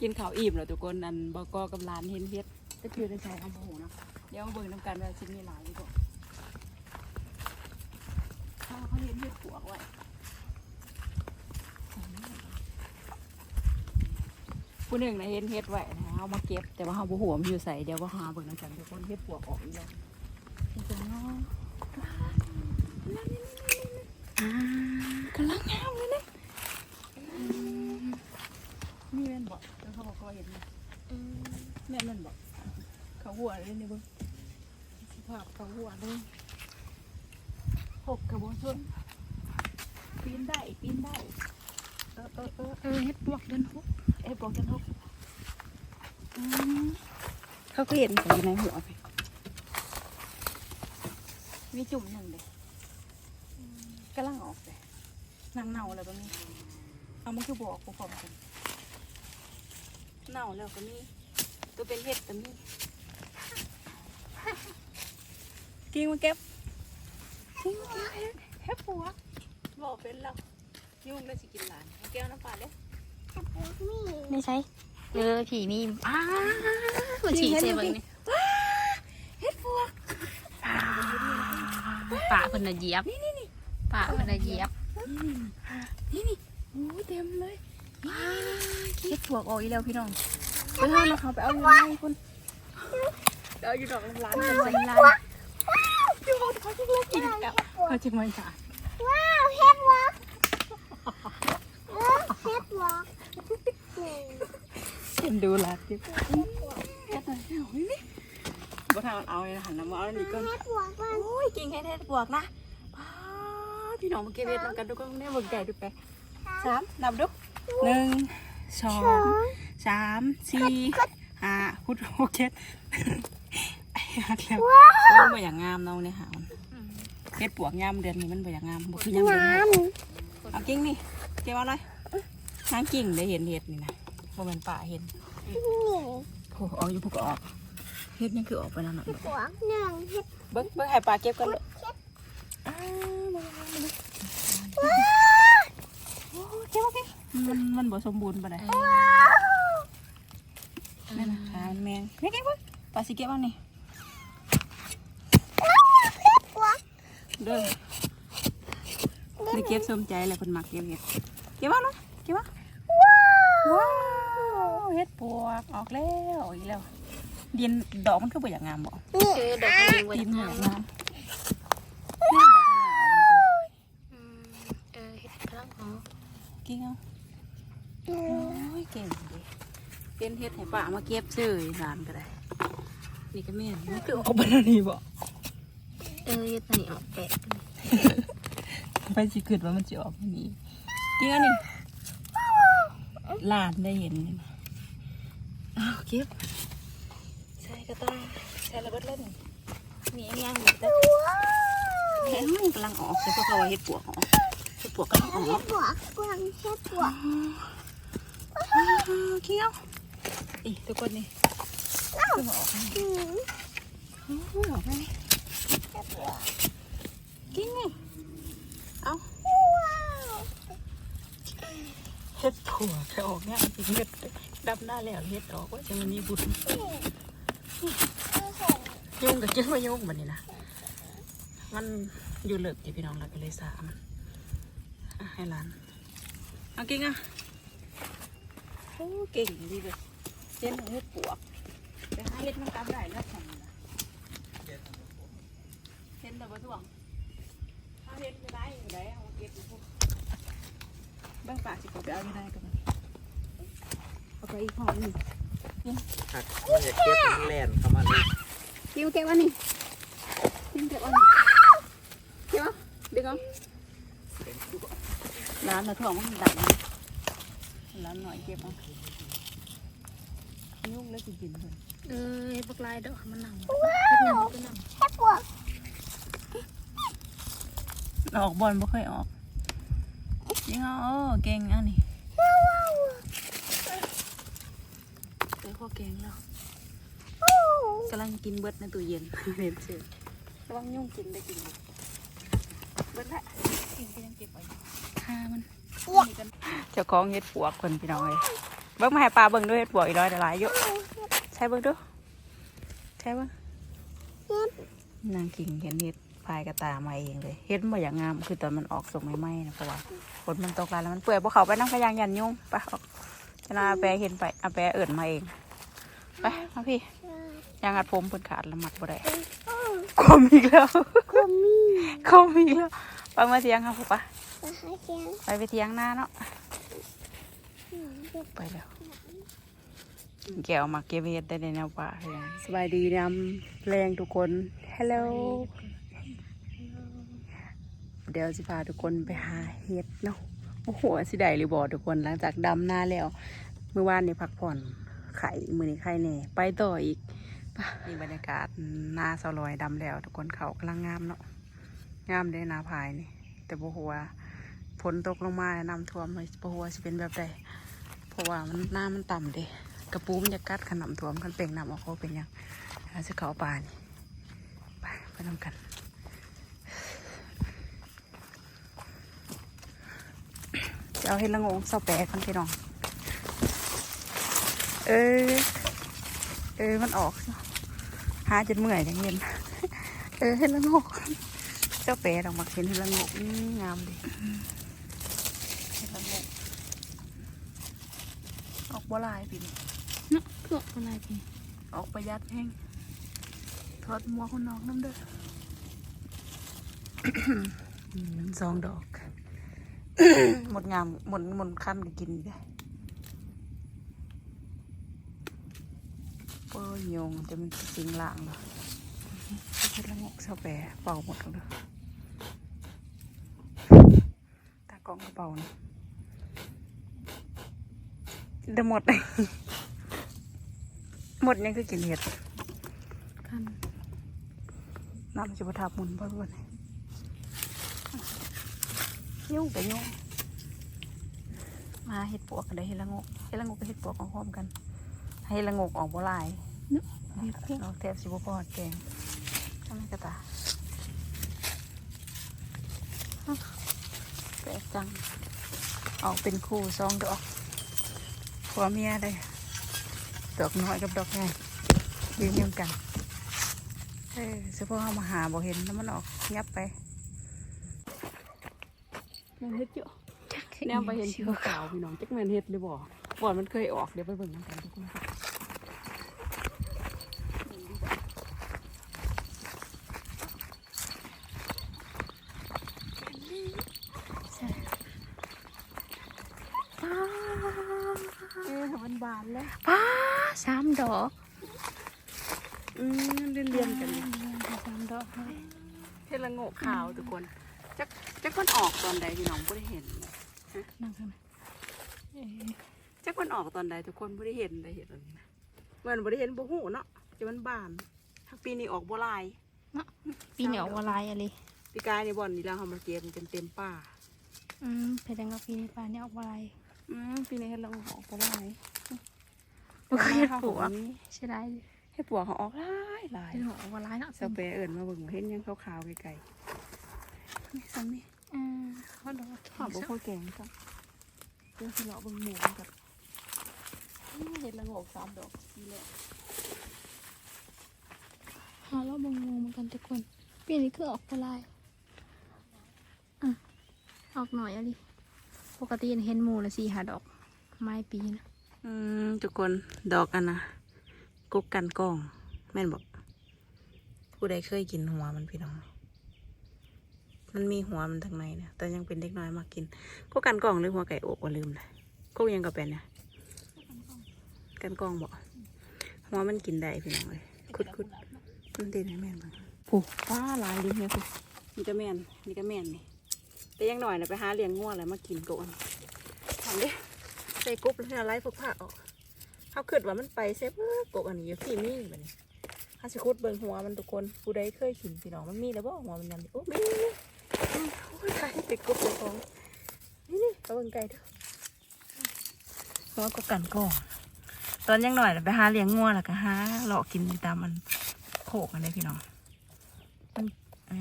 กินข้าวอิ่มแล้วทุกคนอันบกกับร้านเห็นเฮ็ดก็คือได้ใช้คำโมโหเนาะเดี๋ยวมาเบิ่งน้ำกันว่าชิ้นมีหลายดีกว่าถ้าเขาเห็นเฮ็ดปวกไว้ผู้หนึ่งนะเห็นเฮ็ดไว้นะเอามาเก็บแต่ว่าเขาบ่หัวมันอยู่ใส่เดี๋ยวว่าหาเบิ่งน้ำกันทุกคนเฮ็ดปวกออกอีกแล้วนี่จ้ะเนาะอ่ากำลังงามเลยนะอืมนี่แม่นบอกแล้วเขาบอกเขาเห็นไหม แม่นมันบอกเขาหัวเลยเนี่ยเบิ้งสภาพเขาหัวเลยหกกระบอกชนปีนได้ปีนได้เออเออเออเออเฮ็ดบวกเดินหกเอ้ยบอกกันหกอืมเขาก็เห็นใส่ในหัวไปมีจุ่มหนึ่งเด็กกำลังออกเลยนางเน่าแล้วก็มีเอามันคือบอกกูพร้อมกันเน่าแล้วก็มี ตัวเป็นเห็ดก็มีกินมาเก็บกินมาเก็บเห็ดเห็ดปัวบอกเป็นแล้วยุ่งเลยสิกินหลานเอาแก้วน้ำปลาเลยไม่ใช่เออผีมีอ้ามันฉี่เจ็บเลยนี่เห็ดปัวอ่าป่าเพิ่นน่ะเหยียบป่าเพิ่นน่ะเหยียบนี่นี่โอ้ยเต็มเลยเห็ดปัวออกอีแล้วพี่น้อง ไปห้ามาเขาไปเอาอยู่ไหนคุณไปเอาอยู่ดอกร้านกันใส่ร้านพี่บอกเขาจะเลิกกินแล้วเขาจะไม่จ่ายว้าวเฮ็ดวะเออเฮ็ดวะนี่เห็นดูร้านที่เฮ็ดหน่อยเอานี่บ่ทางเอาเลยหันน้ำมาเอาอันนี้ก่อนเฮ็ดวะบ้านโอ้ยกินแค่เห็ดปวกนะป้าพี่น้องมาเก็บเห็ดนำกันดูก็แน่เบิ่งใหญ่ดูไปสามนับดูหนึ่ง สองสามสี่ห้าพุทธหกเจ็ดไอ้หักแล้วมันบ่อย่างงามเนาะเนี่ยหามันเห็ดปวกงามเดือนนี้มันบ่อย่างงามบ่คือยามเดือนนี้เอากิ่งนี่เก็บเอาเลยหางกิ่งได้เห็นเห็ดนี่นะบ่แม่นป่าเห็นนี่โอ้เอาอยู่พวกก็ออกเห็ดนี่คือออกไปแล้วเนาะเฮ็ดวะหนึ่งเฮ็ดเบิ้งเบิ้งให้ปลาเก็บกันเลยว้าวเก็บมาเก็บ มันมันบ่สมบูรณ์ปานใดว้าวนั่นนะขามันแมงนี่เก็บเบิ้งปลาสิเก็บบ้างนี่เฮ็ดวะเด้อได้เก็บสมใจแหละคนมักเก็บเห็ดเก็บบ้างนะเก็บบ้างว้าวว้าวเห็ดปวกออกแล้วอีกแล้วดินดอกมันคือบ่อย่างงามบ่นี่เจอดอกมันไว้ดินทาบ่งอย่างงามนี่ดอกมันออกอืมเออเฮ็ดกำลังหอมกินเอา โอ้ยเก่งดิเป็นเห็ดให้ป้ามาเก็บซื้อหลานก็ได้ นี่ก็แม่นมันคือออกไปแล้วนี่บ่เออเฮ็ดอันนี้ออกแปะกันไปสิเกิดว่ามันจะออกแบบนี้จริงอันนี้หลานได้เห็นนี่นะอ้าวเก็บใส่กระต่ายใส่ระเบิดเล่นมีอันยังอยู่แต่ว้าวแข็งมันกำลังออกใช่พวกเราว่าเห็ดปวกออกเห็ดปวกกำลังออเฮ็กดวะกวางเฮ็ดวะอ้าว เคี้ยวอีทุกคนนี่ขึ้นมาออกให้อืมขึ้นมาออกให้เฮ็ดวะกินนี่เอาเห็ดปวแค่ออกเนี่ยจริงเห็ดดับหน้าแล้วเห็ดออกว่าจะมันมีบุญยุ่งกับเจ้าไม่ยุ่งแบันนี้นะมันอยู่เลิกที่พี่น้องเราก็เลยสามให้ร้านเอาก่งอะ โอ้เก่งดีเลยเส้นเฮ็ดปวกไปหาเฮ็ดมันกำได้แล้วของนี่นะเห็นแต่ว่าถ่วงถ้าเฮ็ดไม่ได้ไม่ได้เอามาเก็บอยู่พวกบ้างปากสิเขาไปเอาไม่ได้กันมันเอาไปอีกห้องหนึ่งหักมันจะเก็บมันแล่นเข้ามาเลยคิวเก็บอันนี้คิวเก็บอันนี้เก็บอะดึงเอาร้านเราถ่วงมันดัง นะร้านหน่อยเก็บเอายุ่งแล้วสิกินเลยเออเฮ็ดบักลายดอกมันหนังเฮ็ดหนังก็หนังเฮ็ดวะออกบอลไม่เคยออกยิงเอาเออเก่งอันนี้เจอข้อเก่งแล้วกำลังกินเบิดในตู้เย็นเห็นเชื่อระวังยุ่งกินได้กินหมดเบิดละกินก็ยังเก็บไว้คามัน เจ้าของเห็ดปวกคนพี่น้องเลยเบิ่งมาให้ปลาเบิ่งด้วยเห็ดปวกอีกร้อยหลายอยู่ใช่เบิ่งดูใช่เบิ่งนางกิ่งเห็นเห็ดพายกระตามาเองเลยเห็ดมันบ่อย่างงามคือตอนมันออกส่งใหม่ๆนะเพราะว่าฝนมันตกแล้วแล้วมันเปื่อยพวกเขาไปนั่งพยางยันยุ่งไปออกชนะอาแปรเห็นไปอาแปรเอิ่นมาเองไปมาพี่ยางอัดผมเพิ่นขาดละหมัดบ่ได้คมอีกแล้วก็มีคมอีกแล้วไปมาเทียงครับปะมาให้เสียง ไปไปเทียงหน้าเนาะไปแล้วแก้วมาเก็บเห็ดได้ในแนวป่าเลยสบายดีนำแรงทุกคนฮัลโหลเดี๋ยวสิพาทุกคนไปหาเห็ดเนาะโอ้โหสิได้หรือบ่ทุกคนหลังจากดำหน้าแล้ว เมื่อวานนี่พักผ่อนไข่มือนี้ไข่แน่ไปต่ออีกป่ะนี่บรรยากาศหน้าเสาลอยดำแล้ว ทุกคนเขากำลังงามเนาะงามได้นาพายนี่แต่บ่ฮู้ว่า ฝนตกลงมาน้ำท่วมเลยบ่ฮู้ว่าสิเป็นแบบใดเพราะว่ามันน้ำมันต่ำเด้กระปูมันจะกัดขนำท่วมคันเป่งน้ำออกเขาเป็นยังอาจจะเข้าป่านี่ไปไปนำกันจะเอาเห็ดละงงเสาแปะกันพี่น้องเออเออมันออกหาจนเมื่อยจังเห็นเออเห็ดละงงเจ้าแปะดอกมักเห็นเห็ดละงงงามดีเห็ดละโงงออก บ่หลายปีนี้เนาะคือออกอะไรพี่ออกประหยัดแห้งทอดหมัวคนนอกน้ำเด้ออืมสองดอก หมดงามหมดหมดคันก็กินอีกได้เปิ้ลโยงจะมันสิงล่างเหรอเฮ็ดละงกเสาแปรเป่าหมดแล้วเด้อตากล้องกระเป๋านะ เดี๋ยวหมด หมดยังคือกินเห็ดคันน้ำจะประทับหมุนเพิ่มวันยุ่งกับยุ่งมาเห็ดปวกกันได้เห็ดละงกเห็ดละงกกับเห็ดปวกเอาพร้อมกันให้ละงกออกบ่หลายเนาะเฮ็ดพวกเราแทบสิบพอดแกงทำไมกระตาอ้าวแปลกจัง ออกเป็นคู่สองดอก ผัวเมียเลยดอกน้อยกับดอกใหญ่ยืนเรียงกันเออเฉพาะเอามาหาบ่เห็นแล้วมันออกยับไปแมนเฮ็ดเยอะแนวไปเห็นสีขาวพี่น้องจักแมนเฮ็ดเลยบ่บ่อนมันเคยออกเดี๋ยวไปเบิ่งน้ำกันทุกคนค่ะ เออมันบานแล้วป้าสามดอกอืมเรียนๆกันเลยสามดอกเลยเฮ็ดละโงกขาวทุกคนจักจักมันออกตอนใดพี่น้องบ่ได้เห็นนั่งข้างในเอ๊ะจักมันออกตอนใดทุกคนบ่ได้เห็นได้เห็นอันนี้นะเมื่อบ่ได้เห็นบ่ฮู้เนาะจะมันบานถ้าปีนี้ออกบ่หลายปีเหนียววลายอะไรปีกายในบ่อนนี่แล้วเฮามาเก็บมันเต็มๆป่าอืมเพดงกับปีนี้ปลาเนี่ยออกวลาย อืมปีนี้เฮ็ดละโงกออกบ่หลายบ่เคยเฮ็ดปลวกนี้ใช่ได้เฮ็ดปลวกเขาออกหลายหลายเป็นหัววลายเนาะเซาเปเอิ้นมาเบิ่งเห็นยังขาวๆไกลๆนี่ซ้ํนี่อืมเขาดอกข้าวบ่ค่อยแกงจ้ะเดี๋ยวสิเลาะเบิ่งหมูมันกับเฮ็ดละโงกสามดอกนี่แหละหาแล้วบางงูเหมือนกันทุกคนปีนี้คือออกวลายอะออกหน่อยอะไร ปกติเห็นหมูละสี่หาดอก ไม้ปีนะอืมทุกคนดอกอันนะกุกกันกล้อง แม่นบอก ผู้ใดเคยกินหัวมันพี่น้อง มันมีหัวมันทางในเนี่ยแต่ยังเป็นเด็กน้อยมากินกุกกันกล้องหรือหัวไก่อกว่าลืมเลยกุกยังก็เป็นเนี่ยกันกล้องบอกหัวมันกินได้พี่น้องเลยคุดคุดมันดีนะแม่นบ้างผู้ป้าหลายดิเนี่ยผู้นี่ก็แม่นนี่ก็แม่นนี่ แต่ยังหน่อยนะไปหาเลี้ยงงัวอะไรมากินก่อนทำดิใส่กบแล้วไล่พวกผ้าออกเขาคิดว่ามันไปเซฟกบอันนี้อยู่ที่มีแบบนี้ถ้าสิคุดเบิ่งหัวมันทุกคนผู้ใดเคยกินพี่น้องมันมีแล้วบ่หัวมันยังโอ้มีนี่อืมโอ้ยไก่ติดกบเลยของนี่นี่เอาเบิ่งไก่เถอะหัวกบกันก่อนตอนยังหน่อยไปหาเลี้ยงงัวแล้วก็หาเลาะกินตามมันโขกอันนี้พี่น้องมัน แหม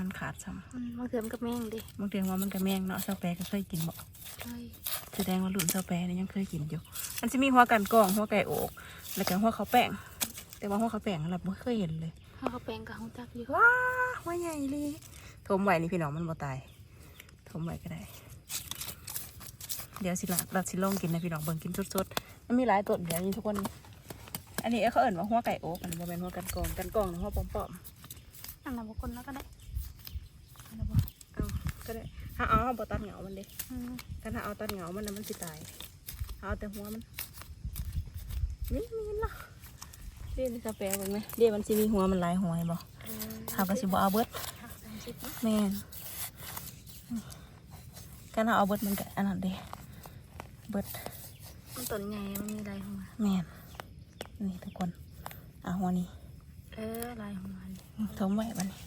มันขาดซ้อืมมะเขือมกับแมงดิำบางทีว่ามันกระแมงเนาะเซาแปรก็เคยกินบ่ใช่แสดงว่ารุ่นเซาแปรนี่ยังเคยกินอยู่ มันจะมีหัวกันกองหัวไก่โอกแล้วก็หัวเขาวแป้ง แต่ว่าหัวเขาวแป้งเราไม่เคยเห็นเลย ข้าวแปลงกับห้องจักอยู่ว้าหัวใหญ่เลยทมไหวนี่พี่น้องมันบ่ตายทมไหวก็ได้ เดี๋ยวสิละเราสิลองกินนะพี่น้องเบิ่งกินสดๆมันมีหลายต้นเดี๋ยวนี้ทุกคน อันนี้เขาเอิ่นว่าหัวไก่โอกอันนี้บ่แม่นหัวกันกองกันกองนะหัวปอมๆ อันนั้นบางคนแล้วก็ได้อันนั้นบ่เอาก็ได้ถ้าเอาเอาบตัดเหงามันดิอืมถ้าถ้าเอาตัดเหงามันนะมันสิตายเอาแต่หัวมันนี่มีเนาะเดี๋ยวนี่กาแฟเบิ่งไหมเดี๋ยวมันสิมีหัวมันหลายหัวเห็นบ่เออเขาก็สิบ่เอาเบิดหักสามสิบนะแม่นการเอาเบิดมันก็อันนั้นเด้เบิดมันต้นใหญ่มันมีลายหัวแม่นนี่ทุกคนเอาหัวนี้เออลายหัวนี่ ทมไว้บัดนี้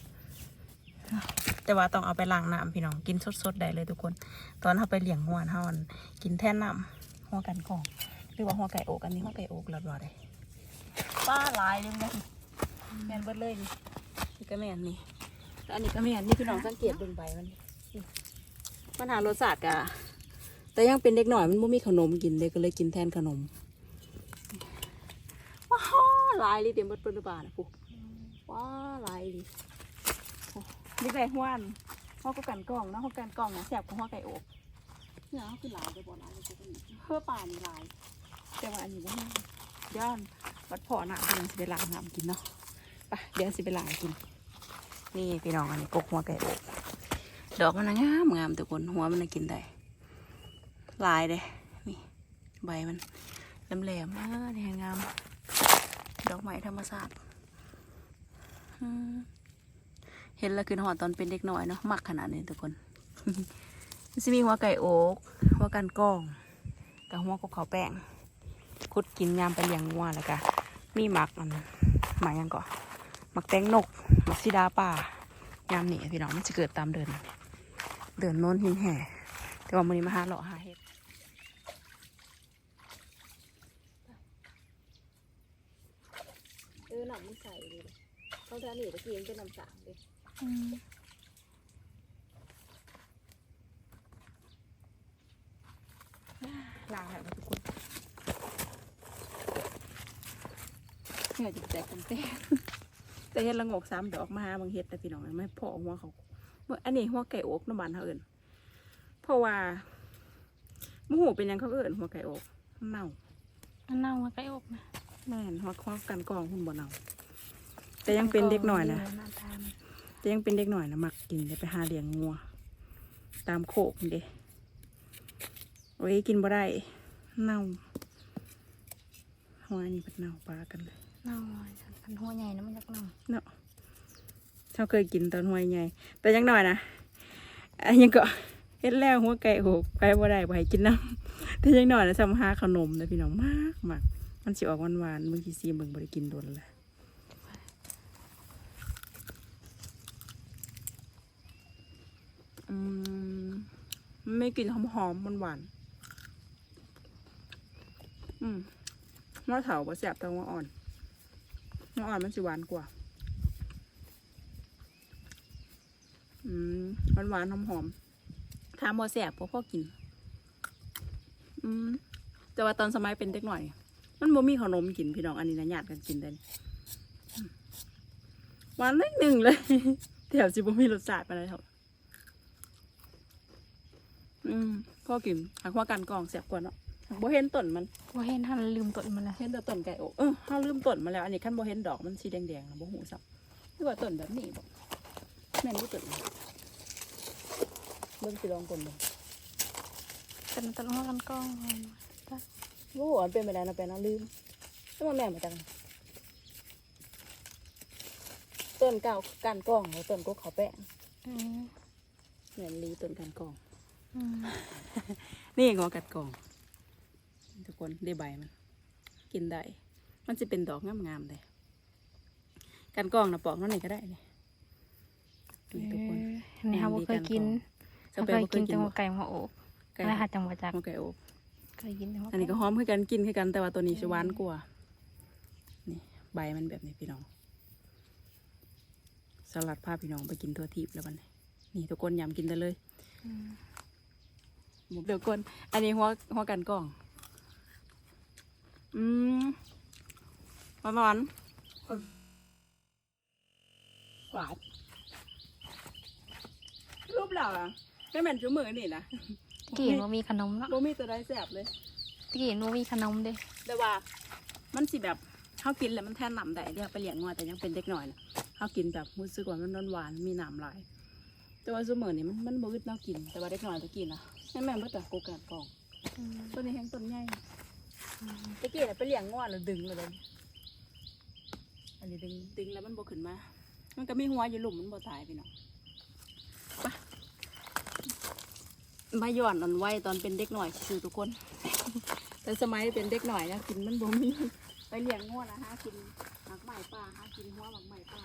แต่ว่าต้องเอาไปล้างน้ำพี่น้องกินสดๆได้เลยทุกคน ตอนเขาไปเลี้ยงหัวเฮอนกินแท่นน้ำหัวกันกองหรือว่าหัวไก่อกอันนี้หัวไก่อกรับรอได้ป้าลายเลยนะแมนเบิดเลยนี่นี่ก็แมนนี่แล้วอันนี้ก็แมนนี่พี่น้องสังเกตเบิ่งใบมันนี่มันหารสชาติกะแต่ยังเป็นเด็กหน่อยมันไม่มีขนมกินเลยก็เลยกินแทนขนมว้าวลายเลยเต็มเบิดเปิ้นหรือเล่านะปุ๊ ว้าหลายดิโอ้นี่ไก่ห้วนหัวก็กันกล่องนะหัวกันกล่องนะแสบกว่าหัวไก่อกเนี่ยเขาคือหลายไปบ่หลายเลยตัวนี้เพื่อป่านี่หลาย แต่ว่าอันนี้ว่าย้อนวัดพอหนาเดี๋ยวสิไปล้างน้ำกินเนาะไปเดี๋ยวสิไปล้างกิน นี่พี่น้องอันนี้กกหัวไก่อกดอกมันนะงามงามทุกคนหัวมันน่ะกินได้หลายเลยนี่ใบมันแหลมๆมากนี่งาม ดอกไม้ธรรมชาติอืม เห็นแล้วคือหอดตอนเป็นเด็กน้อยเนาะมักขนาดนี้ทุกคนจะมีหัวไก่โอกหัวกันกองกับหัวกบเขาวแป้งคุดกินยามไปเลี้ยงงัวแล้วก็มีหมักอันหมักยังก่อหมักแตงนกหมักซีดาป่ายามนี่พี่น้องมันจะเกิดตามเดิน เดินโน้นหินแห่ แต่ว่ามันนี้มาหาเลาะหาเห็ดเออหนังมันใส่เลย เขาจะหนีตะกี้มันเป็นน้ำสางเลยอืมลาแล้วทุกคนเหนื่อยจิตใจกันเต้แต่เห็ดละโงกสามดอกมาหาบางเห็ดแต่พี่น้องไม่พอหัวเขาเมื่ออันนี้หัวไก่อกน้ำมันเขาเอิญเพราะว่าหมูหูเป็นหยังเขาเอิญหัวไก่อกมันเน่าอันเน่ามาใกล้อกนะแม่นหัวข้อกันกองคุณบ่เน่า แต่ยังเป็นเด็กหน่อยนะหน้าตามันแต่ยังเป็นเด็กหน่อยนะมักกินเดี๋ยวไปหาเลี้ยงงัว ตามโคกนี่เด้โอ้ยกินบ่ได้เน่าหัวอันนี้เป็นเน่าปลากันเลยเน่าคันหัวใหญ่นะมันจักเน่าเนาะเขาเคยกินตอนหัวใหญ่แต่ยังหน่อยนะอันยังก็เฮ็ดแล้วหัวไก่โหกไปบ่ได้บ่ให้กินน้ำแต่ยังหน่อยนะทำหาขนมนะพี่น้องมากมากมันสิออกหวานๆบางทีซีเบิ่งบ่ได้กินโดนเลยอืมมัน ไม่กลิ่นหอมๆมันหวานๆอืมมะเถาบ่แซ่บแต่ว่าอ่อนมะอ่อนมันสิหวานกว่า อืมหวานหวานหอมหอมๆทามบ่แสบพวกพ่อกิน อืมแต่ว่าตอนสมัยเป็นเด็กหน่อย มันบ่มีขนมกินพี่น้องอันนี้นะญาติกันกินได้นี่อืมหวานเล็กหนึ่งเลยแถวสิบ่มีรสชาติไปเลยเถอะ อืมพ่อกินหากว่ากันกองแสบกว่าเนาะหากบ่เห็นต้นมันว่าเห็นท่านลืมต้นมันแล้วเห็นแต่ต้นไก่อกเออถ้าลืมต้นมาแล้ว อันนี้ขั้นบ่เห็นดอกมันสีแดงๆนะบ่หูสับนี่ว่าต้นแบบนี้บ่แม่นบ่ต้นนี้เบิ่งสิลองก่อนบ่เป็นต้นหัวกันกล้องโอ้อันเป็นไปได้นะเป็นนะลืมแล้วมาแม่นมาจังต้นเก่ากันกล้องแล้วต้นก็เขาแป้งอืมแม่นลีต้นกันกล้องอืม นี่งอกัดกล้อง ทุกคนได้ใบมัน กินได้ มันจะเป็นดอกงามๆเลยกันกล้องนะปอกนั่นนี่ก็ได้นี่นี่ทุกคนเออนี่ค่ะว่าเคยกินสเปเครยย์บ่เคกิยนกิจันงหบ่วะไก่หัวโอกไก่แล้วหาจังหวะจักหัวไก่อบเคยกินจังหวะอันนี้ก็หอมคือกันกินคือกันแต่ว่าตัวนี้จะหวานกว่านี่ใบมันแบบนี้พี่น้อง สลัดพาพี่น้องไปกินตัวทีบแล้วบัดนนี่ทุกคนยำกินได้เลย หมูเดี๋ยวก่อนอันนี้หัวหัวกันกล้อง อืมหวานหวานหวานรูปเราอะไม่เหมือนชั่วมือนี่นะตะกี้มันมีขนมเนาะบ่มีตัวใดแสบเลยตะกี้มันมีขนมเด้แต่ว่า มันสิแบบเขากินแล้วมันแทนหนำได้เรียกไปเลี้ยงงัวแต่ยังเป็นเด็กหน่อยนะเขากินแบบรู้สึกว่ามันหวานๆมีหนำหลายแต่ว่าสมอนี่มันมันบ่อึดแนวกินแต่ว่าเด็กหน่อยตะกินนะ แม่แม่เบ่แต่โกกาดกองต้นนี้แห้งต้นใหญ่ตะกี้น่ะไปเลี้ยงงัวแล้วดึงเลยเดยวนี้อันนี้ดึงดึงแล้วมันบ่ขึ้นมา มันก็มีหัวอยู่หลุมมันบ่ตายพี่น้องไปมาย้อนอันไว้ตอนเป็นเด็กหน่อยคือทุกคน แต่สมัยเป็นเด็กหน่อยนะกินมันบ่มีไปเลี้ยงงัวนะฮะกินหมักไหม้ป่าหากินหัวหมักไหม้ป่า